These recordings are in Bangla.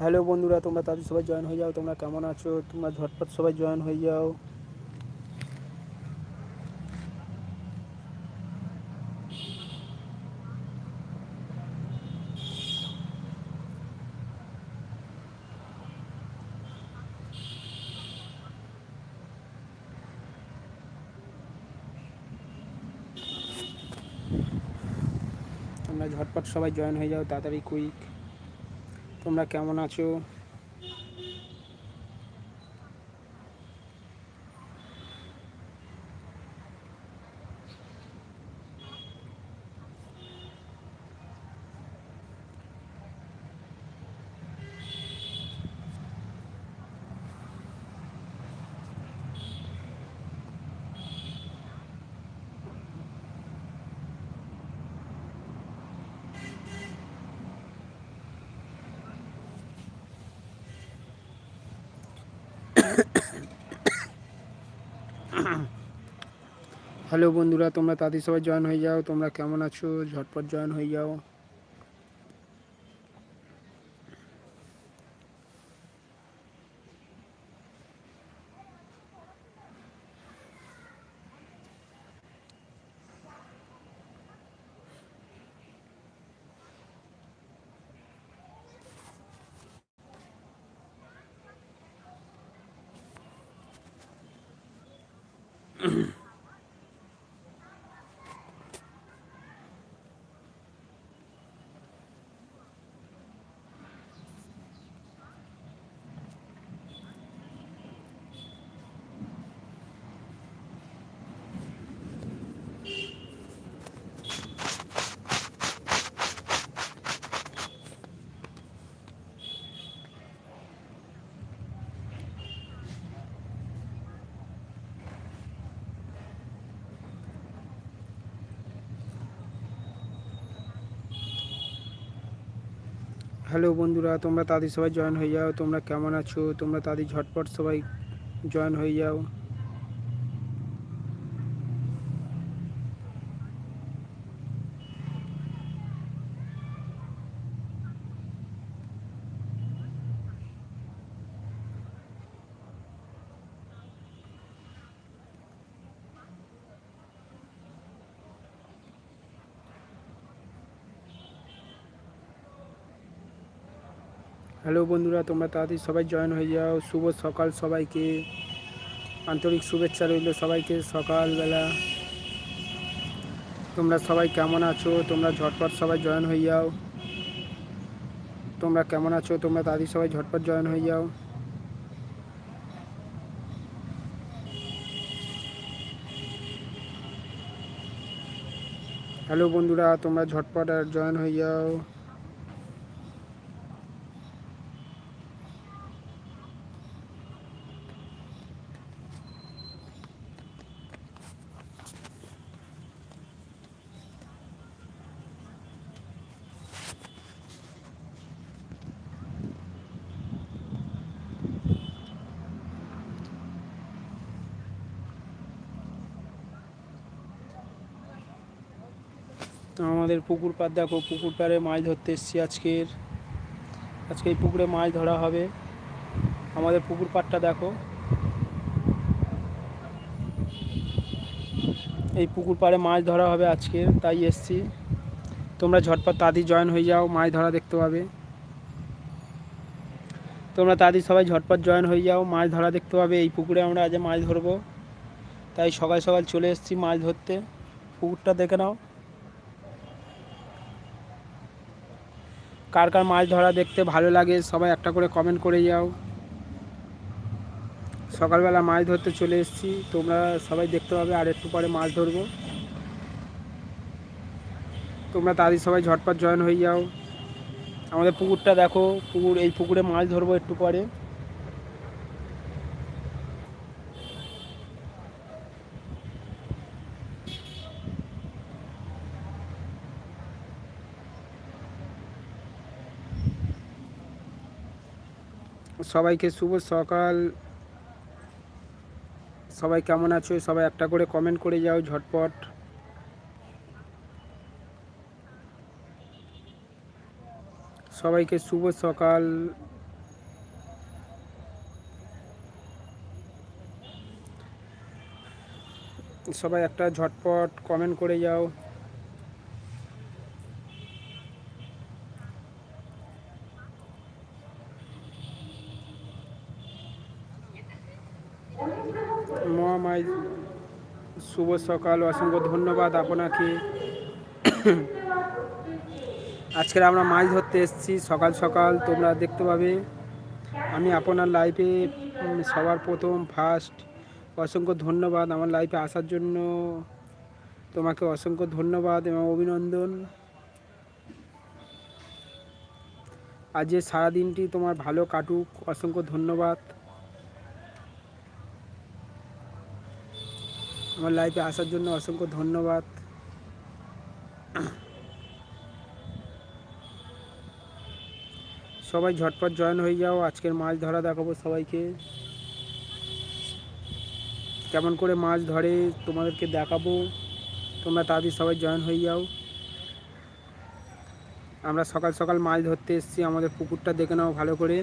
হ্যালো বন্ধুরা, তোমরা তাদের সবাই জয়েন হয়ে যাও। তোমরা কেমন আছো? তোমরা ঝটপট সবাই জয়েন হয়ে যাও। তোমরা ঝটপট সবাই জয়েন হয়ে যাও, তাড়াতাড়ি কুইক তোমরা কেমন আছো? হ্যালো বন্ধুরা, তোমরা তাদের সবাই জয়েন হয়ে যাও। তোমরা কেমন আছো? ঝটপট জয়েন হয়ে যাও। হ্যালো বন্ধুরা, তোমরা তাদের সবাই জয়েন হয়ে যাও, তোমরা কেমন আছো? তোমরা তাদের ঝটপট সবাই জয়েন হয়ে যাও। হ্যালো বন্ধুরা, তোমরা তাড়াতাড়ি সবাই জয়েন হয়ে যাও। শুভ সকাল সবাইকে। আন্তরিক শুভেচ্ছা রইল সবাইকে সকালবেলা। তোমরা সবাই কেমন আছো? তোমরা ঝটপট সবাই জয়েন হয়ে যাও। তোমরা কেমন আছো? তোমরা তাড়াতাড়ি সবাই ঝটপট জয়েন হয়ে যাও। হ্যালো বন্ধুরা, তোমরা ঝটপট আর জয়েন হয়ে যাও। আমাদের পুকুর পাড়, দেখো, পুকুর পাড়ে মাছ ধরতে এসছি আজকের। আজকে এই পুকুরে মাছ ধরা হবে। আমাদের পুকুর পাড়টা দেখো। এই পুকুর পাড়ে মাছ ধরা হবে আজকের, তাই এসছি। তোমরা ঝটপট তাড়াতাড়ি জয়েন হয়ে যাও, মাছ ধরা দেখতে পাবে। তোমরা তাড়াতাড়ি সবাই ঝটপট জয়েন হয়ে যাও, মাছ ধরা দেখতে পাবে। এই পুকুরে আমরা আজ মাছ ধরবো। তাই সকাল সকাল চলে এসেছি মাছ ধরতে। পুকুরটা দেখে নাও। কার কার মাছ ধরা দেখতে ভালো লাগে সবাই একটা করে কমেন্ট করে যাও। সকালবেলা মাছ ধরতে চলে এসেছি, তোমরা সবাই দেখতে পাবে আর একটু পরে মাছ ধরবো। তোমরা তাদের সবাই ঝটপট জয়েন হয়ে যাও। আমাদের পুকুরটা দেখো, পুকুর, এই পুকুরে মাছ ধরবো একটু পরে। সবাইকে শুভ সকাল। সবাই কেমন আছো? সবাই একটা করে কমেন্ট করে যাও ঝটপট। সবাইকে শুভ সকাল। সবাই একটা ঝটপট কমেন্ট করে যাও। সকাল, অসংখ্য ধন্যবাদ আপনাকে। আজকে আমরা মাছ ধরতে এসেছি, সকাল সকাল, তোমরা দেখতে পাবে। আমি আপনার লাইফে সবার প্রথম ফার্স্ট অসংখ্য ধন্যবাদ আমার লাইফে আসার জন্য। তোমাকে অসংখ্য ধন্যবাদ এবং অভিনন্দন। আজ যে সারাদিনটি তোমার ভালো কাটুক, অসংখ্য ধন্যবাদ। আমার লাইফে আসার জন্য অসংখ্য ধন্যবাদ। সবাই ঝটপট জয়েন হয়ে যাও, আজকের মাছ ধরা দেখাবো সবাইকে। কেমন করে মাছ ধরে তোমাদেরকে দেখাবো, তোমরা তাড়াতাড়ি সবাই জয়েন হয়ে যাও। আমরা সকাল সকাল মাছ ধরতে এসেছি, আমাদের পুকুরটা দেখে নাও ভালো করে।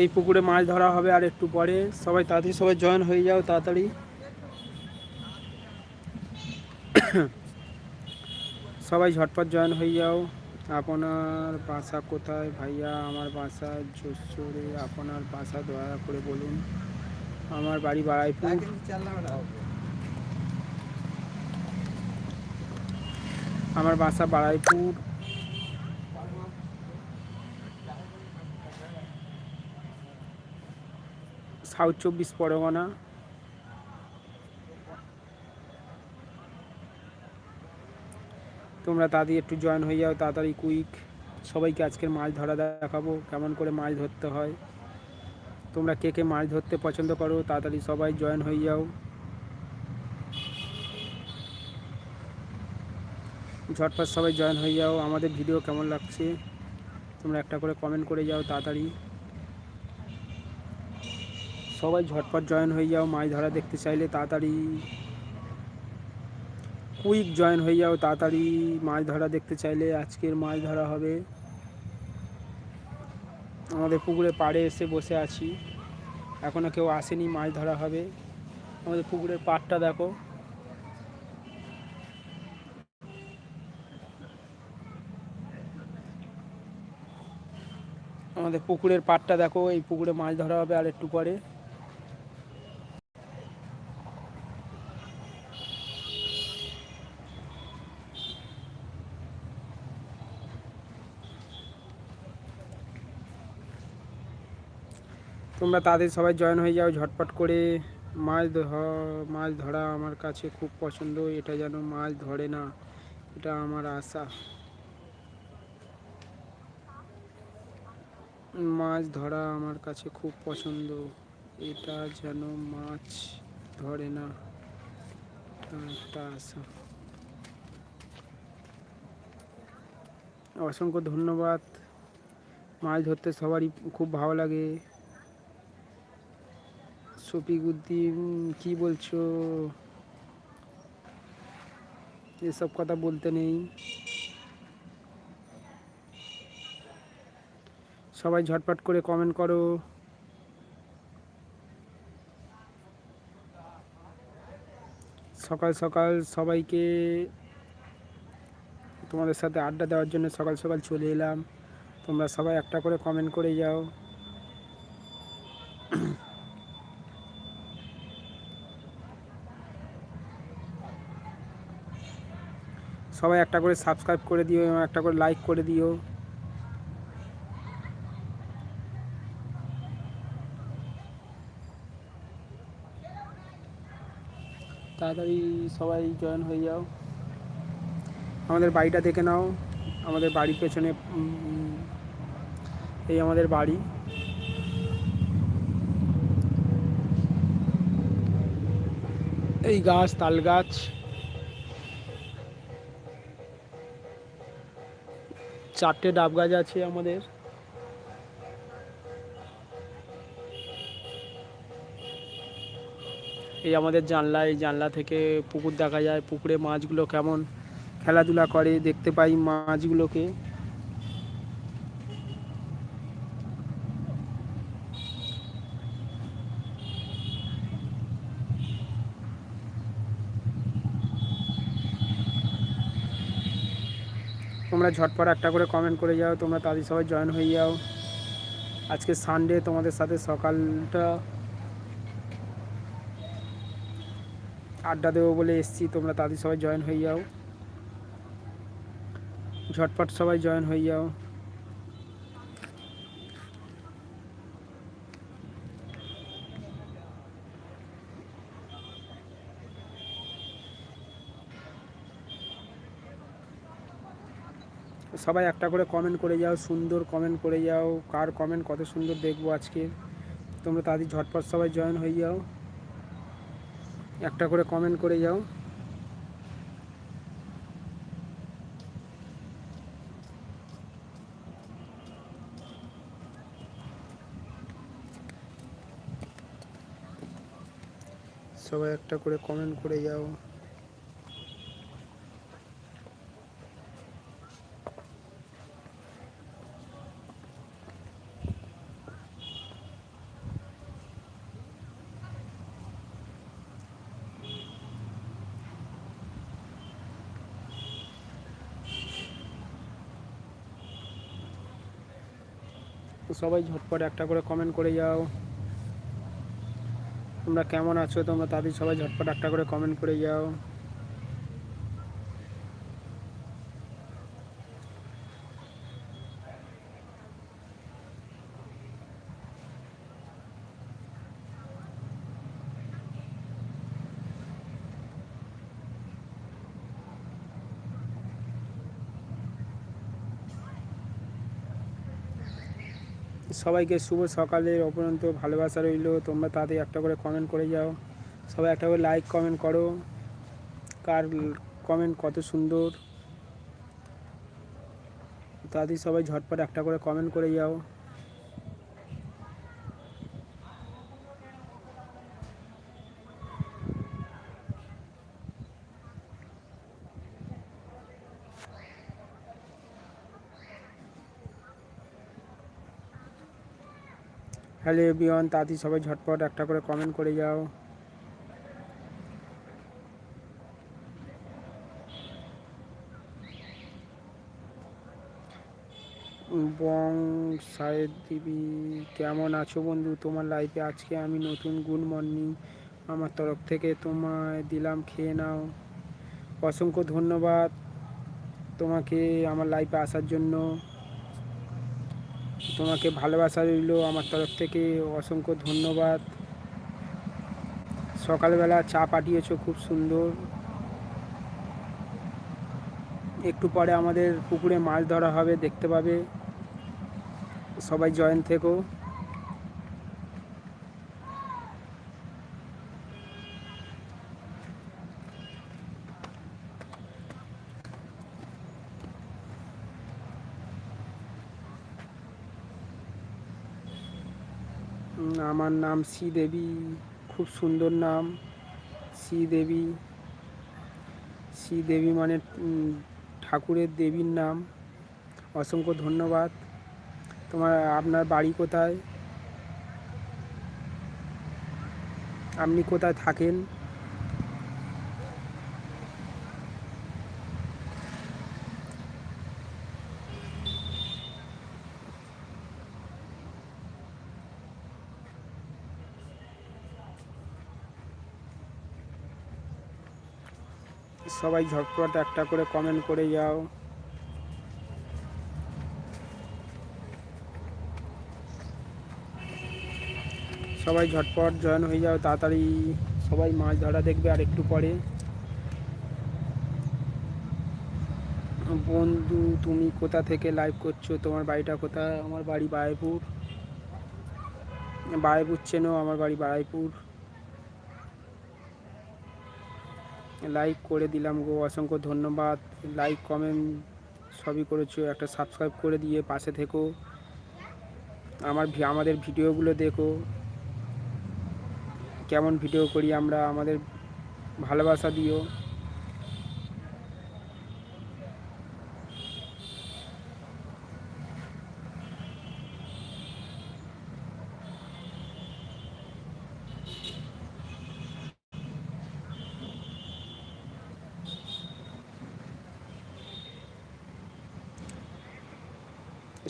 এই পুকুরে মাছ ধরা হবে আর একটু পরে। সবাই তাড়াতাড়ি সবাই জয়েন হয়ে যাও, তাড়াতাড়ি। সবাই ঝটপট জয়েন হয়ে যাও। আপনার বাসা কোথায় ভাইয়া? আমার বাসা যশোরে। আপনার বাসা দয়া করে বলুন। আমার বাড়ি বারাইপুর। আমার বাসা বারাইপুর। সাউথ চব্বিশ পরগনা। তোমরা তাড়াতাড়ি একটু জয়েন হয়ে যাও তাড়াতাড়ি কুইক সবাইকে আজকের মাছ ধরা দেখাবো, কেমন করে মাছ ধরতে হয়। তোমরা কে কে মাছ ধরতে পছন্দ করো, তাড়াতাড়ি সবাই জয়েন হয়ে যাও। ঝটপট সবাই জয়েন হয়ে যাও। আমাদের ভিডিও কেমন লাগছে, তোমরা একটা করে কমেন্ট করে যাও তাড়াতাড়ি। সবাই ঝটপট জয়েন হয়ে যাও, মাছ ধরা দেখতে চাইলে তাড়াতাড়ি কুইক জয়েন হয়ে যাও, তাড়াতাড়ি মাছ ধরা দেখতে চাইলে আজকের মাছ ধরা হবে। আমাদের পুকুরে পাড়ে এসে বসে আছি। এখনও কেউ আসেনি, মাছ ধরা হবে। আমাদের পুকুরের পাড়টা দেখো। আমাদের পুকুরের পাড়টা দেখো, এই পুকুরে মাছ ধরা হবে আর একটু পরে। তোমরা তাদের সবাই জয়েন হয়ে যাও, ঝটপট করে। মাছ ধ- মাছ ধরা আমার কাছে খুব পছন্দ, এটা যেন মাছ ধরে না, এটা আমার আশা। মাছ ধরা আমার কাছে খুব পছন্দ, এটা যেন মাছ ধরে না একটা আশা। অসংখ্য ধন্যবাদ। মাছ ধরতে সবারই খুব ভালো লাগে। শফিকুদ্দিন কি বলছো? এসব কথা বলতে নেই। সবাই ঝটপট করে কমেন্ট করো। সকাল সকাল সবাইকে তোমাদের সাথে আড্ডা দেওয়ার জন্য সকাল সকাল চলে এলাম। তোমরা সবাই একটা করে কমেন্ট করে যাও। সবাই একটা করে সাবস্ক্রাইব করে দিও এবং একটা করে লাইক করে দিও। তাড়াতাড়ি সবাই জয়েন হয়ে যাও। আমাদের বাড়িটা দেখে নাও। আমাদের বাড়ির পেছনে এই আমাদের বাড়ি। এই গাছ, তাল গাছ। চারটে ডাব গাছ আছে আমাদের। এই আমাদের জানলা, এই জানলা থেকে পুকুর দেখা যায়, পুকুরে মাছগুলো কেমন খেলাধুলা করে, দেখতে পাই মাছগুলোকে। তোমরা ঝটপট একটা করে কমেন্ট করে যাও, তোমরা তাদের সবাই জয়েন হয়ে যাও। আজকে সানডে তোমাদের সাথে সকালটা আড্ডা দেবো বলে এসছি, তোমরা তাদের সবাই জয়েন হয়ে যাও। ঝটপট সবাই জয়েন হয়ে যাও। সবাই একটা করে কমেন্ট করে যাও, সুন্দর কমেন্ট করে যাও, কার কমেন্ট কত সুন্দর দেখব আজকে। তোমরা তাদের ঝটপট সবাই জয়েন হয়ে যাও। একটা করে কমেন্ট করে যাও। সবাই একটা করে কমেন্ট করে যাও। সবাই ঝটপট একটা করে কমেন্ট করে যাও। তোমরা কেমন আছো? তোমরা তাদের সবাই ঝটপট একটা করে কমেন্ট করে যাও। সবাইকে শুভ সকালের অপরন্ত ভালোবাসা রইল। তোমরা তাদের একটা করে কমেন্ট করে যাও। সবাই একটা করে লাইক কমেন্ট করো। কার কমেন্ট কত সুন্দর। তাদের সবাই ঝটপট একটা করে কমেন্ট করে যাও। হ্যালো এভরিওয়ান, তাড়াতাড়ি সবাই ঝটপট একটা করে কমেন্ট করে যাও। বং সাহেব দিবি, কেমন আছো বন্ধু? তোমার লাইফে আজকে আমি নতুন গুড মর্নিং আমার তরফ থেকে তোমায় দিলাম, খেয়ে নাও। অসংখ্য ধন্যবাদ তোমাকে আমার লাইফে আসার জন্য। তোমাকে ভালোবাসা রইল। আমার তরফ থেকে অসংখ্য ধন্যবাদ। সকালবেলা চা পাঠিয়েছো, খুব সুন্দর। একটু পরে আমাদের পুকুরে মাছ ধরা হবে, দেখতে পাবে। সবাই জয়েন থেকো। আমার নাম শ্রীদেবী খুব সুন্দর নাম শ্রীদেবী শ্রীদেবী মানে ঠাকুরের দেবীর নাম। অসংখ্য ধন্যবাদ। তোমার, আপনার বাড়ি কোথায়? আপনি কোথায় থাকেন? সবাই ঝটপট একটা করে কমেন্ট করে যাও। সবাই ঝটপট জয়েন হয়ে যাও তাড়াতাড়ি। সবাই মাছ ধরা দেখবে আর একটু পরে। বন্ধু, তুমি কোথা থেকে লাইভ করছ? তোমার বাড়িটা কোথায়? আমার বাড়ি বারাইপুর বারাইপুর চেনো? আমার বাড়ি বারাইপুর লাইক করে দিলাম গো, অসংখ্য ধন্যবাদ। লাইক কমেন্ট সবই করেছ, একটা সাবস্ক্রাইব করে দিয়ে পাশে থেকো। আমার আমাদের ভিডিওগুলো দেখো। কেমন ভিডিও করি আমরা, আমাদের ভালোবাসা দিও।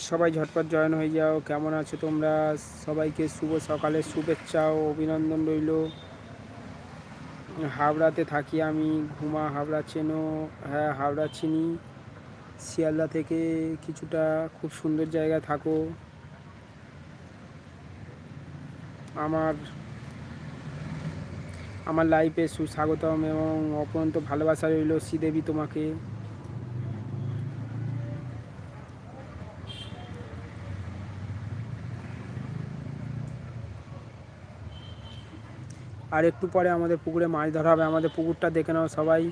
সবাই ঝটপট জয়েন হয়ে যাও, কেমন আছো তোমরা? সবাইকে শুভ সকালের শুভেচ্ছা ও অভিনন্দন রইল। হাওড়াতে থাকি আমি, ঘুমা হাওড়া চেনো হ্যাঁ হাওড়া চিনি শিয়ালদা থেকে কিছুটা খুব সুন্দর জায়গায় থাকো। আমার আমার লাইফে সুস্বাগতম এবং অপরন্ত ভালোবাসা রইল শ্রীদেবী তোমাকে। আর একটু পরে আমাদের পুকুরে মাছ ধরা হবে। আমাদের পুকুরটা দেখে নাও সবাই।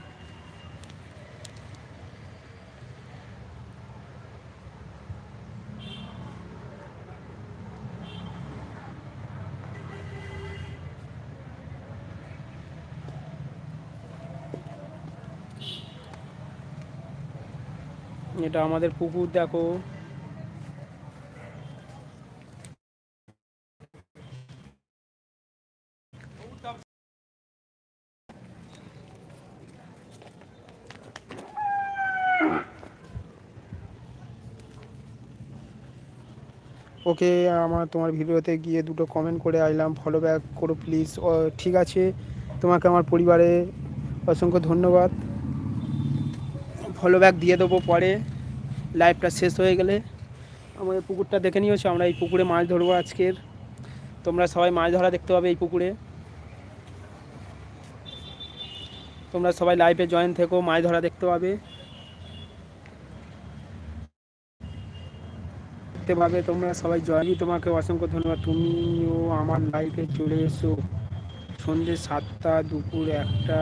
এটা আমাদের পুকুর, দেখো। ওকে আমার তোমার ভিডিওতে গিয়ে দুটো কমেন্ট করে আইলাম ফলো ব্যাক করো প্লিজ ঠিক আছে, তোমাকে আমার পরিবারে অসংখ্য ধন্যবাদ। ফলো ব্যাক দিয়ে দেবো পরে লাইভটা শেষ হয়ে গেলে। আমাদের পুকুরটা দেখে নিয়েছো আমরা এই পুকুরে মাছ ধরবো আজকের। তোমরা সবাই মাছ ধরা দেখতে পাবে এই পুকুরে। তোমরা সবাই লাইভে জয়েন থেকো, মাছ ধরা দেখতে পাবে। পাবে তোমরা সবাই জয়ী। তোমাকে অসংখ্য ধন্যবাদ। তুমিও আমার লাইফে চলে এসো। সন্ধ্যে সাতটা দুপুর একটা